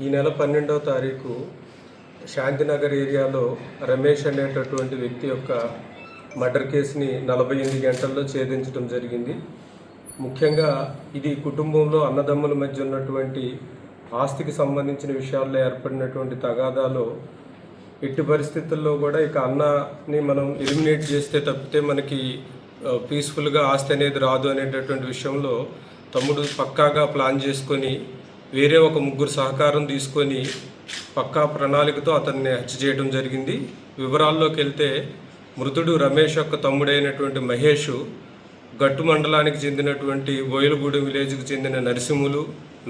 ఈ నెల పన్నెండవ తారీఖు శాంతినగర్ ఏరియాలో రమేష్ అనేటటువంటి వ్యక్తి యొక్క మర్డర్ కేసుని నలభై ఎనిమిది గంటల్లో ఛేదించడం జరిగింది. ముఖ్యంగా ఇది కుటుంబంలో అన్నదమ్ముల మధ్య ఉన్నటువంటి ఆస్తికి సంబంధించిన విషయాల్లో ఏర్పడినటువంటి తగాదాలో ఎట్టి పరిస్థితుల్లో కూడా ఇక అన్నని మనం ఎలిమినేట్ చేస్తే తప్పితే మనకి పీస్ఫుల్గా ఆస్తి అనేది రాదు అనేటటువంటి విషయంలో తమ్ముడు పక్కాగా ప్లాన్ చేసుకొని వేరే ఒక ముగ్గురు సహకారం తీసుకొని పక్కా ప్రణాళికతో అతన్ని హత్య చేయడం జరిగింది. వివరాల్లోకి వెళ్తే మృతుడు రమేష్ యొక్క తమ్ముడైనటువంటి మహేష్ గట్టు మండలానికి చెందినటువంటి బోయలగూడెం విలేజ్కి చెందిన నరసింహులు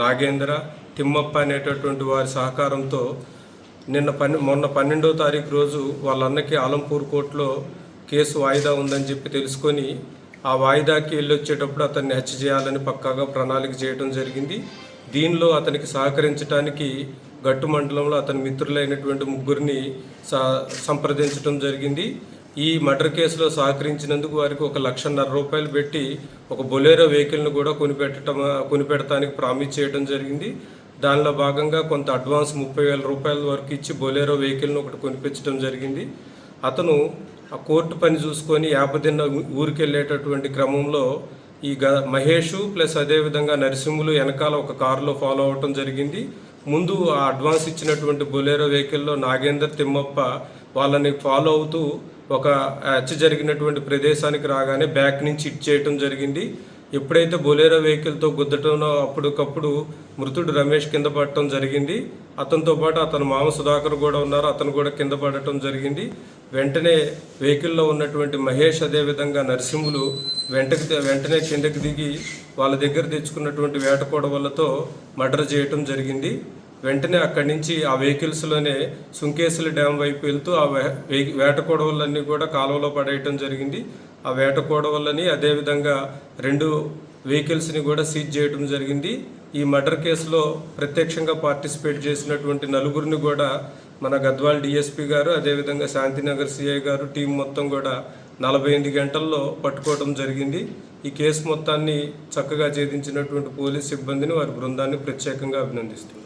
నాగేంద్ర తిమ్మప్ప అనేటటువంటి వారి సహకారంతో నిన్న పన్నె మొన్న పన్నెండో తారీఖు రోజు వాళ్ళ అన్నకి ఆలంపూర్ కోర్టులో కేసు వాయిదా ఉందని చెప్పి తెలుసుకొని ఆ వాయిదాకి వెళ్ళొచ్చేటప్పుడు అతన్ని హత్య చేయాలని పక్కాగా ప్రణాళిక చేయడం జరిగింది. దీనిలో అతనికి సహకరించడానికి గట్టు మండలంలో అతని మిత్రులైనటువంటి ముగ్గురిని సంప్రదించడం జరిగింది. ఈ మర్డర్ కేసులో సహకరించినందుకు వారికి ఒక లక్షన్నర రూపాయలు పెట్టి ఒక బొలేరో వెహికల్ను కూడా కొనిపెట్టడం కొనిపెడటానికి ప్రామిస్ చేయడం జరిగింది. దానిలో భాగంగా కొంత అడ్వాన్స్ ముప్పై వేల రూపాయల వరకు ఇచ్చి బొలేరో వెహికల్ను ఒకటి కొనిపించడం జరిగింది. అతను ఆ కోర్టు పని చూసుకొని యాపదిన్న ఊరికి వెళ్ళేటటువంటి క్రమంలో ఈ గ మహేషు ప్లస్ అదేవిధంగా నరసింహులు వెనకాల ఒక కారులో ఫాలో అవటం జరిగింది. ముందు ఆ అడ్వాన్స్ ఇచ్చినటువంటి బొలేరో వెహికల్లో నాగేందర్ తిమ్మప్ప వాళ్ళని ఫాలో అవుతూ ఒక హత్య జరిగినటువంటి ప్రదేశానికి రాగానే బ్యాక్ నుంచి ఇట్ చేయటం జరిగింది. ఎప్పుడైతే బొలేరో వెహికల్తో గుద్దటంలో అప్పటికప్పుడు మృతుడు రమేష్ కింద పడటం జరిగింది. అతనితో పాటు అతని మామ సుధాకర్ కూడా ఉన్నారు. అతను కూడా కింద పడటం జరిగింది. వెంటనే వెహికల్లో ఉన్నటువంటి మహేష్ అదేవిధంగా నరసింహులు వెంటకి వెంటనే కిందకి దిగి వాళ్ళ దగ్గర తెచ్చుకున్నటువంటి వేట కొడవలతో మర్డర్ చేయటం జరిగింది. వెంటనే అక్కడి నుంచి ఆ వెహికల్స్లోనే సుంకేసుల డ్యామ్ వైపు వెళ్తూ ఆ వే- వేట కోడవలన్నీ కూడా కాలువలో పడేయటం జరిగింది. ఆ వేట కోడవలని అదేవిధంగా రెండు వెహికల్స్ని కూడా సీజ్ చేయడం జరిగింది. ఈ మర్డర్ కేసులో ప్రత్యక్షంగా పార్టిసిపేట్ చేసినటువంటి నలుగురిని కూడా మన గద్వాల్ డిఎస్పీ గారు అదేవిధంగా శాంతినగర్ సిఐ గారు టీం మొత్తం కూడా నలభై ఎనిమిది గంటల్లో పట్టుకోవడం జరిగింది. ఈ కేసు మొత్తాన్ని చక్కగా ఛేదించినటువంటి పోలీస్ సిబ్బందిని వారి బృందాన్ని ప్రత్యేకంగా అభినందిస్తుంది